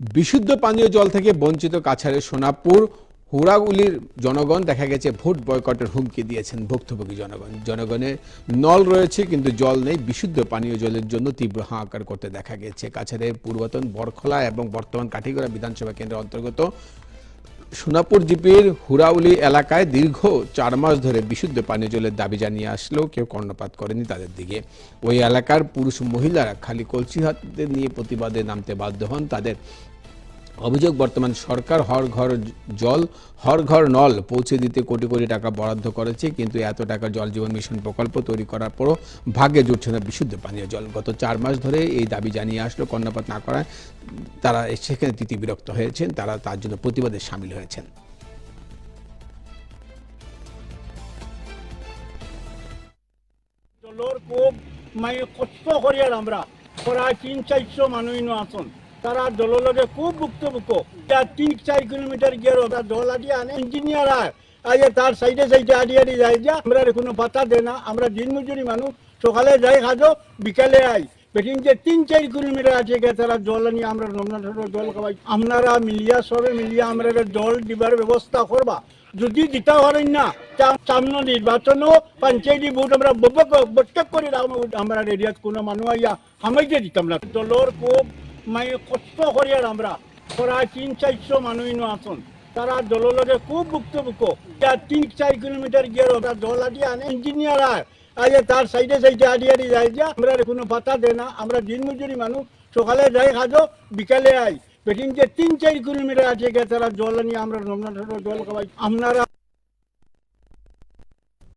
বিশুদ্ধ পানীয় জল থেকে বঞ্চিত কাছাড়ের সোনাপুর, হুড়াগুলির জনগণ, দেখা গেছে ভোট বয়কটের হুমকি দিয়েছেন ভুক্তভোগী জনগণ। জনগণের নল রয়েছে, কিন্তু জল নেই। বিশুদ্ধ পানীয় জলের জন্য তীব্র হাহাকার করতে দেখা গেছে। কাছাড়ের পূর্বতন বরখলা এবং বর্তমান কাঠিগড়া বিধানসভা কেন্দ্রের অন্তর্গত সোনাপুর জিপির হুরাউলি এলাকায় দীর্ঘ চার মাস ধরে বিশুদ্ধ পানীয় জলের দাবি জানিয়ে আসলেও কেউ কর্ণপাত করেনি তাদের দিকে। ওই এলাকার পুরুষ মহিলারা খালি কলসি হাতে নিয়ে প্রতিবাদে নামতে বাধ্য হন তাদের অভিযোগ, বর্তমান সরকার হর ঘর জল, হর ঘর নল পৌঁছে দিতে কোটি কোটি টাকা বরাদ্দ করেছে, কিন্তু এত টাকা জল জীবন মিশন প্রকল্প তৈরি করার পরও ভাগ্যে জুটছে না বিশুদ্ধ পানীয় জল। গত চার মাস ধরে এই দাবি জানিয়ে আসলো কর্ণপাত না করায় তারা সেখানে তিতি বিরক্ত হয়েছেন, তারা তার জন্য প্রতিবাদে সামিল হয়েছেন। মানে আমরা। প্রায় তিন চারশো মানুষ আসন। তারা জলের লগে খুব ভুক্তভোগ। তার তিন চার কিলোমিটার গিয়ে তার জল আদি আনে। ইঞ্জিনিয়ার আয় আজ তার সাইডে সাইডে আদি আদি যায় যে। আমরা কোনো পাতা দেয় না। আমরা দিন মজুরি মানুষ। সকালে যাই খাজো বিকালে আই। বেটিং যে তিন চার কিলোমিটার আছে গিয়ে তারা জল নিয়ে আমরা রমনাথের জল খাওয়াই আপনারা মিলিয়া সবে মিলিয়া আমরা জল দিবার ব্যবস্থা করবা। যদি দিতে পারেন না সামনে নির্বাচন পঞ্চায়েত ভোট আমরা বৈঠক করে। আমরা এরিয়াত কোনো মানুষ আইয়া হামাইতে দিতাম না। দলর খুব মানে কষ্ট করিয়ার আমরা প্রায় তিন চারশো মানুষ ইনো আসন। তারা দলের লগে খুব ভুক্তভোগ তার তিন চার কিলোমিটার গিয়ে তার জল আদি আনে ইঞ্জিনিয়ার আয় আজ তার সাইডে সাইডে আদি আদি যায় যে। আমরা কোনো পাতা দেয় না। আমরা দিন মজুরি মানুষ। সকালে যাই খাজো বিকালে আই। বেটিং যে তিন চার কিলোমিটার আছে গিয়ে তারা জল নিয়ে আমরা রমনাথের জল খাওয়াই। আপনারা